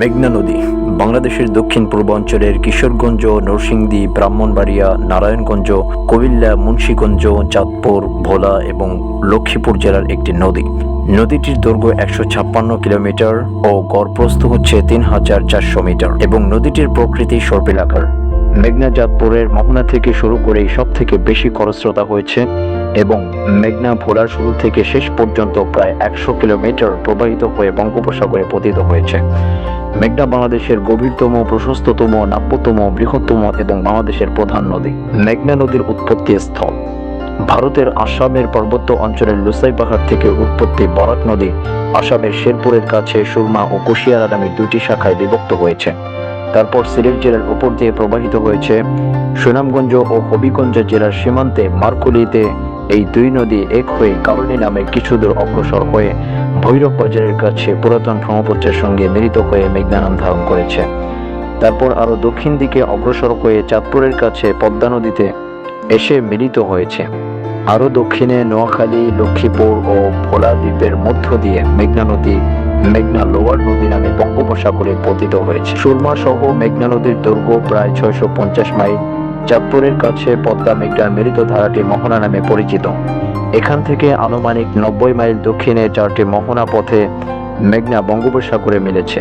মেঘনা নদী, বাংলাদেশের দক্ষিণ পূর্বাঞ্চলের কিশোরগঞ্জ, নরসিংদী, ব্রাহ্মণবাড়িয়া, নারায়ণগঞ্জ কুমিল্লা মুন্সীগঞ্জ, চাঁদপুর, ভোলা এবং লক্ষ্মীপুর জেলার একটি নদী। নদীটির দৈর্ঘ্য একশো ছাপ্পান্ন কিলোমিটার ও গড়প্রস্থ হচ্ছে তিন হাজার চারশো মিটার এবং নদীটির প্রকৃতি সর্পিলাকার। মেঘনা, চাঁদপুরের মোহনা থেকে শুরু করে সব থেকে বেশি খরস্রোতা হয়েছে এবং মেঘনা ভোলার শুরু থেকে শেষ পর্যন্ত প্রায় একশো কিলোমিটার প্রবাহিত হয়ে বঙ্গোপসাগরে পতিত হয়েছে। মেঘনা বাংলাদেশের গভীরতম, প্রশস্ততম, নাব্যতম, বৃহত্তম এবং বাংলাদেশের প্রধান নদী। মেঘনা নদীর উৎপত্তি স্থল। ভারতের আসামের পার্বত্য অঞ্চলের লুসাই পাহাড় থেকে উৎপত্তি বরাক নদী, আসামের শেরপুরের কাছে সুরমা ও কুশিয়ারা নামে দুটি শাখায় বিভক্ত হয়েছে। তারপর সিলেট জেলার উপর দিয়ে প্রবাহিত হয়েছে সুনামগঞ্জ ও হবিগঞ্জ জেলার সীমান্তে মারকুলিতে এই দুই নদী এক হয়ে কারণী নামে কিছু দূর অগ্রসর হয়ে ভৈরব বাজারের কাছে পুরাতন ব্রহ্মপুত্রের সঙ্গে মিলিত হয়ে মেঘনা ধারণ করেছে। তারপর আরও দক্ষিণ দিকে অগ্রসর হয়ে চাঁদপুরের কাছে পদ্মা নদীতে এসে মিলিত হয়েছে। আরও দক্ষিণে নোয়াখালী, লক্ষ্মীপুর ও ভোলা দ্বীপের মধ্য দিয়ে মেঘনা নদী, মেঘনা লোয়ার নদী নামে বঙ্গোপসাগরে পতিত হয়েছে। সুরমা সহ মেঘনা নদীর দৈর্ঘ্য প্রায় ছয়শো পঞ্চাশ মাইল চাঁদপুরের কাছে পদ্মা মেঘনার মিলিত ধারাটি মোহনা নামে পরিচিত। এখান থেকে আনুমানিক নব্বই মাইল দক্ষিণে চারটি মোহনা পথে মেঘনা বঙ্গোপসাগরে মিলেছে।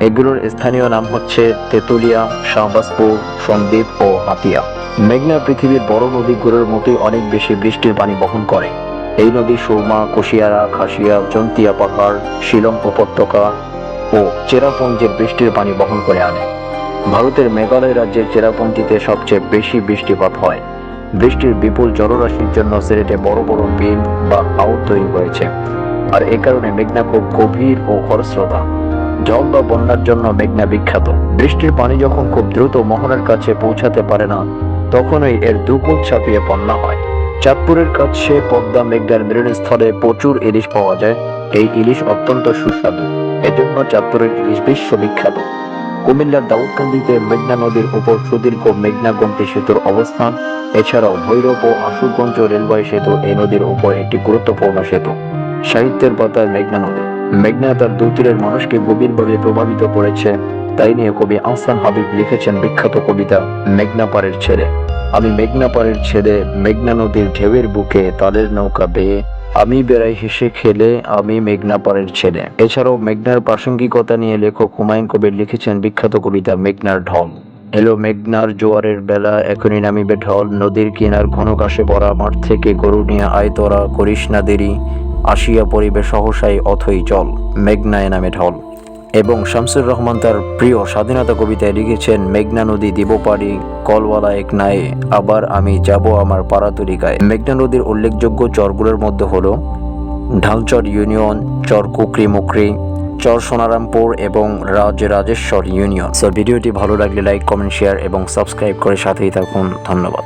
এগুলোর স্থানীয় নাম হচ্ছে তেতুলিয়া, শাহবাজপুর, সন্দ্বীপ ও হাতিয়া। মেঘনা পৃথিবীর বড় নদীগুলোর মতোই অনেক বেশি বৃষ্টির পানি বহন করে। এই নদী সুরমা, কুশিয়ারা, খাসিয়া, জন্তিয়া পাহাড়, শিলং উপত্যকা ও চেরাপুঞ্জের বৃষ্টির পানি বহন করে আনে। ভারতের মেঘালয় রাজ্যের চেরাপুঞ্জিতে সবচেয়ে বেশি বৃষ্টিপাত হয়। বৃষ্টির বিপুল জলরাশির জন্য সিলেটে বড় বড় বিল বা আউট তৈরি হয়েছে। আর এ কারণে মেঘনা খুব গভীর ও খরস্রোতা। জল বা বন্যার জন্য মেঘনা বিখ্যাত। বৃষ্টির পানি যখন খুব দ্রুত মোহনার কাছে পৌঁছাতে পারে না, তখনই এর দুকুল ছাপিয়ে বন্যা হয়। চাঁদপুরের কাছে পদ্মা মেঘনার মিলনস্থলে প্রচুর ইলিশ পাওয়া যায়। এই ইলিশ অত্যন্ত সুস্বাদু। এজন্য চাঁদপুরের ইলিশ বিশ্ববিখ্যাত কুমিল্লার দাউদকান্দিতে মেঘনা নদীর উপর সুদীর্ঘ মেঘনা গমতি সেতুর অবস্থান। এছাড়াও ভৈরব ও আশুগঞ্জ রেলওয়ে সেতু এই নদীর উপর একটি গুরুত্বপূর্ণ সেতু। সাহিত্যের পাতায় মেঘনা নদী। মেঘনা তার দুই তীরের মানুষকে গভীরভাবে প্রভাবিত করেছে। তাই নিয়ে কবি আহসান হাবিব লিখেছেন বিখ্যাত কবিতা, মেঘনা পাড়ের ছেড়ে আমি মেঘনা পাড়ের ছেলে, মেঘনা নদীর ঢেউয়ের বুকে তাদের নৌকা বেয়ে আমি বেড়াই হেসে খেলে আমি মেঘনা পাড়ের ছেলে। এছাড়াও মেঘনার প্রাসঙ্গিকতা নিয়ে লেখক হুমায়ুন কবির লিখেছেন বিখ্যাত কবিতা মেঘনার ঢল। এলো মেঘনার জোয়ারের বেলা, এখনই নামিবে ঢল। নদীর কিনার ঘনকাশে পড়া মাঠ থেকে গরু নিয়ে আয় তোরা, করিস না দেরি। আসিয়া পরিবে সহসাই, অথই চল। মেঘনায় নামে ঢল। এবং শামসুর রহমান তার প্রিয় স্বাধীনতা কবিতায় লিখেছেন, মেঘনা নদী দিব পারি, কলওয়ালা এক নায়ে আবার আমি যাব আমার পাড়াতরিকায় মেঘনা নদীর উল্লেখযোগ্য চরগুলোর মধ্যে হলো ঢালচর ইউনিয়ন, চর কুকরি মুকরি, চর সোনারামপুর এবং রাজ রাজেশ্বর ইউনিয়ন। সো ভিডিওটি ভালো লাগলে লাইক, কমেন্ট, শেয়ার এবং সাবস্ক্রাইব করে সাথেই থাকুন। ধন্যবাদ।